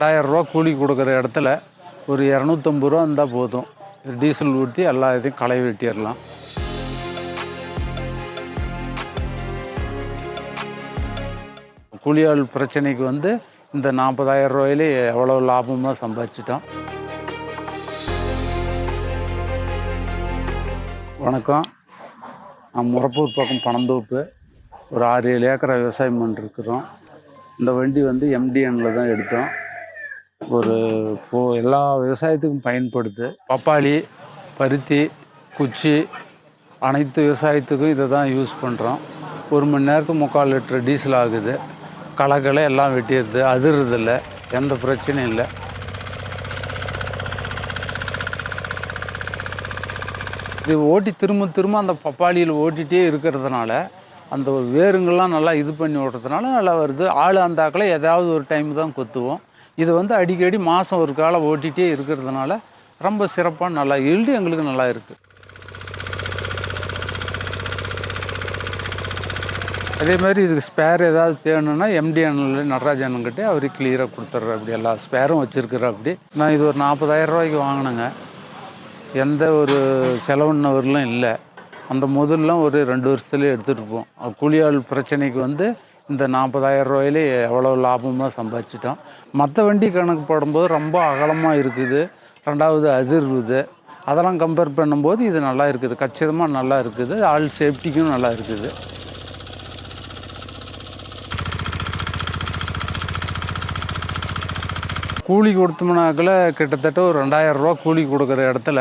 ரெண்டாயிரம் ரூபா கூலி கொடுக்குற இடத்துல ஒரு இரநூத்தம்பது ரூபா இருந்தால் போதும். டீசல் ஊற்றி எல்லா இதையும் களை வெட்டிடலாம். கூலியாள் பிரச்சனைக்கு வந்து இந்த நாற்பதாயிரம் ரூபாயிலே எவ்வளோ லாபமாக சம்பாதிச்சிட்டோம். வணக்கம். நான் முரப்பூர் பக்கம் பணந்தோப்பு ஒரு ஆறு ஏழு ஏக்கரை விவசாயம் பண்ணிருக்கிறோம். இந்த வண்டி வந்து எம்டிஎனில் தான் எடுத்தோம். ஒரு இப்போ எல்லா விவசாயத்துக்கும் பயன்படுது. பப்பாளி பருத்தி குச்சி அனைத்து விவசாயத்துக்கும் இதை தான் யூஸ் பண்ணுறோம் ஒரு மணி நேரத்துக்கு முக்கால் லிட்டர் டீசல் ஆகுது. களைகளை எல்லாம் வெட்டிடுது. அதிர்றதில்ல. எந்த பிரச்சனையும் இல்லை. இது ஓட்டி திரும்ப திரும்ப அந்த பப்பாளியில் ஓட்டிகிட்டே இருக்கிறதுனால அந்த வேருங்கள்லாம் நல்லா இது பண்ணி ஓட்டுறதுனால நல்லா வருது. ஆள் அந்தாக்கில் ஏதாவது ஒரு டைம் தான் கொத்துவோம். இது வந்து அடிக்கடி மாதம் ஒரு காலம் ஓட்டிகிட்டே இருக்கிறதுனால ரொம்ப சிறப்பாக நல்லா ஈல்டு எங்களுக்கு நல்லா இருக்குது அதே மாதிரி இதுக்கு ஸ்பேர் ஏதாவது தேவைன்னா எம்டிஎன்எல் நடராஜன்கிட்டே அவரே கிளியராக கொடுத்துட்ற அப்படி எல்லா ஸ்பேரும் வச்சுருக்குற அப்படி. நான் இது ஒரு நாற்பதாயிரம் ரூபாய்க்கு வாங்கினேங்க. எந்த ஒரு செலவுன்னவர்களும் இல்லை. அந்த முதல்லாம் ஒரு ரெண்டு வருஷத்துலேயே எடுத்துகிட்டு போவோம். கூலியாள் பிரச்சனைக்கு வந்து இந்த நாற்பதாயிரம் ரூபாயிலே எவ்வளோ லாபமாக சம்பாதிச்சிட்டோம் மற்ற வண்டி கணக்கு போடும்போது ரொம்ப அகலமாக இருக்குது. ரெண்டாவது அதிர்வுது. அதெல்லாம் கம்பேர் பண்ணும்போது இது நல்லா இருக்குது. கச்சிதமாக நல்லா இருக்குது. ஆள் சேஃப்டிக்கும் நல்லா இருக்குது. கூலி கொடுத்தோம்னாக்கில் கிட்டத்தட்ட ஒரு ரெண்டாயிரரூவா கூலி கொடுக்குற இடத்துல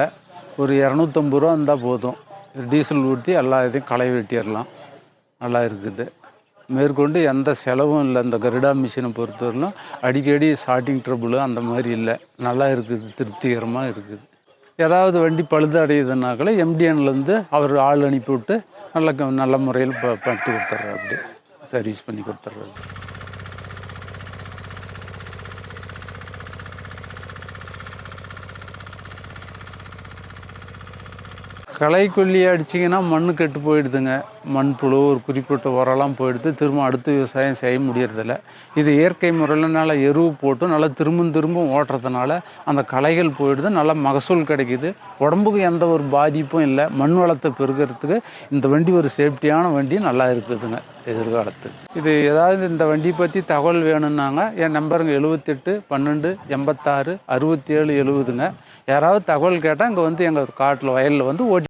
ஒரு இரநூத்தம்பது ரூபா இருந்தால் போதும். டீசல் ஊற்றி எல்லா இதையும் களை வெட்டிடலாம். நல்லா இருக்குது. மேற்கொண்டு எந்த செலவும் இல்லை. இந்த கருடா மிஷினை பொறுத்தவரையிலும் அடிக்கடி ஸ்டார்டிங் ட்ரபுளு அந்த மாதிரி இல்லை. நல்லா இருக்குது திருப்திகரமாக இருக்குது. ஏதாவது வண்டி பழுது அடையுதுனாக்கள எம்டிஎன்லேருந்து அவர் ஆள் அனுப்பி விட்டு நல்ல க- நல்ல முறையில் ப படுத்து கொடுத்துட்றாரு அப்படி சர்வீஸ் பண்ணி கொடுத்துட்றாரு களைக்கொல்லியை அடிச்சிங்கன்னா மண் கெட்டு போயிடுதுங்க. மண் புழு ஒரு குறிப்பிட்ட உரம்லாம் போயிடுது. திரும்ப அடுத்து விவசாயம் செய்ய முடியறதில்ல. இது இயற்கை முறையில் நல்லா எருவு போட்டு நல்லா திரும்ப திரும்ப ஓட்டுறதுனால அந்த களைகள் போயிடுது. நல்லா மகசூல் கிடைக்குது. உடம்புக்கு எந்த ஒரு பாதிப்பும் இல்லை. மண் வளத்தை பெருக்கிறதுக்கு இந்த வண்டி ஒரு சேஃப்டியான வண்டி நல்லா இருக்குதுங்க எதிர்காலத்துக்கு இது ஏதாவது இந்த வண்டி பற்றி தகவல் வேணும்னாங்க என் நம்பருங்க எழுபத்தெட்டு பன்னெண்டு எண்பத்தாறு அறுபத்தி ஏழு எழுபதுங்க யாராவது தகவல் கேட்டால் இங்கே வந்து எங்கள் காட்டில் வயலில் வந்து ஓட்டி